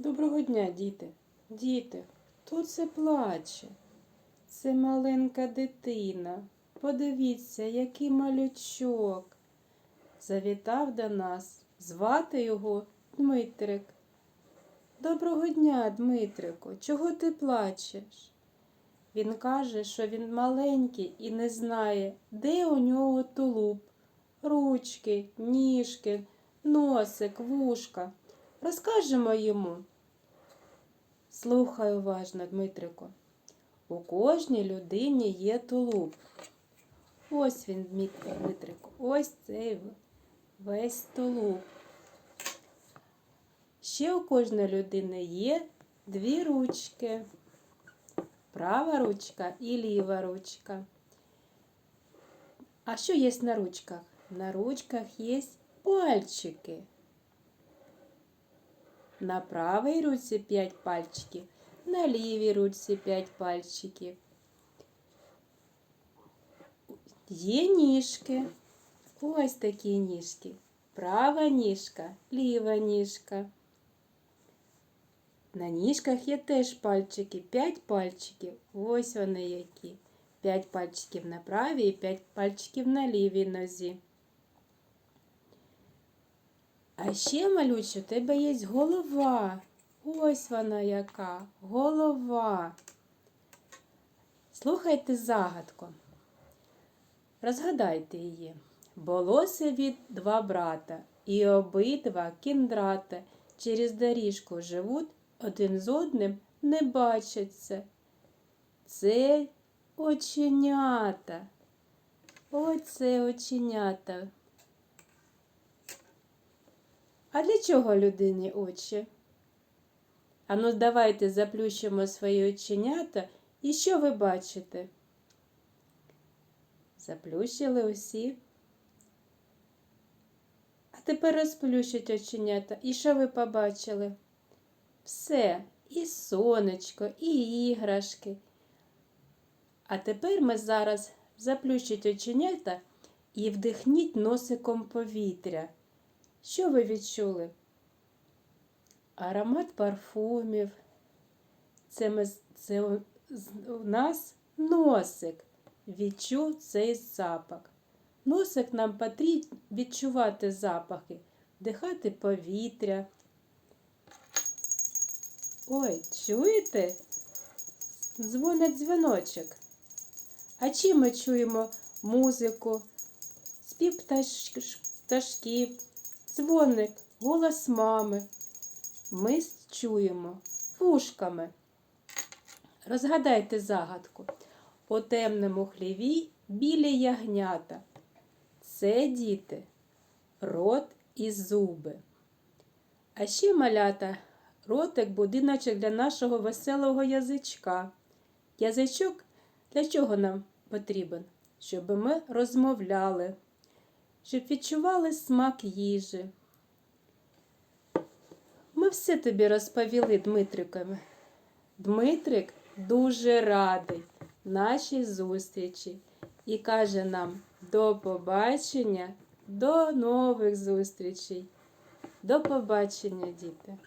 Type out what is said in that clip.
Доброго дня, діти. Діти, хто це плаче? Це маленька дитина. Подивіться, який малючок. Завітав до нас. Звати його Дмитрик. Доброго дня, Дмитрику. Чого ти плачеш? Він каже, що він маленький і не знає, де у нього тулуб, ручки, ніжки, носик, вушка. Розкажемо йому. Слухай уважно, Дмитрику. У кожній людині є тулуб. Ось він, Дмит- Дмитрику, ось цей весь тулуб. Ще у кожної людини є дві ручки. Права ручка і ліва ручка. А що є на ручках? На ручках є пальчики. На правій руці 5 пальчиків, на лівій руці 5 пальчиків. Є ніжки. Ось такі ніжки. Права ніжка, ліва ніжка. На ніжках є теж пальчики, 5 пальчиків. Ось вони які. 5 пальчиків на правій і 5 пальчиків на лівій нозі. А ще, малюч, у тебе є голова. Ось вона яка. Голова. Слухайте загадку. Розгадайте її. Було собі два брата, і обидва кіндрата через доріжку живуть, один з одним не бачаться. Це оченята. Оце оченята. А для чого людині очі? Ану, давайте заплющимо свої оченята. І що ви бачите? Заплющили усі. А тепер розплющить оченята. І що ви побачили? Все, і сонечко, і іграшки. А тепер ми зараз заплющить оченята і вдихніть носиком повітря. Що ви відчули? Аромат парфумів. Це, ми, це у, нас носик відчув цей запах. Носик нам потрібно відчувати запахи, вдихати повітря. Ой, чуєте? Дзвонить дзвіночок. А чим ми чуємо музику, спів пташ- пташків, дзвоник, голос мами. Ми чуємо вушками. Розгадайте загадку. У темному хліві білі ягнята. Це діти, рот і зуби. А ще малята ротик будиночок для нашого веселого язичка. Язичок для чого нам потрібен? Щоб ми розмовляли, щоб відчували смак їжі. Ми все тобі розповіли, Дмитриками. Дмитрик дуже радий нашій зустрічі і каже нам до побачення, до нових зустрічей. До побачення, діти!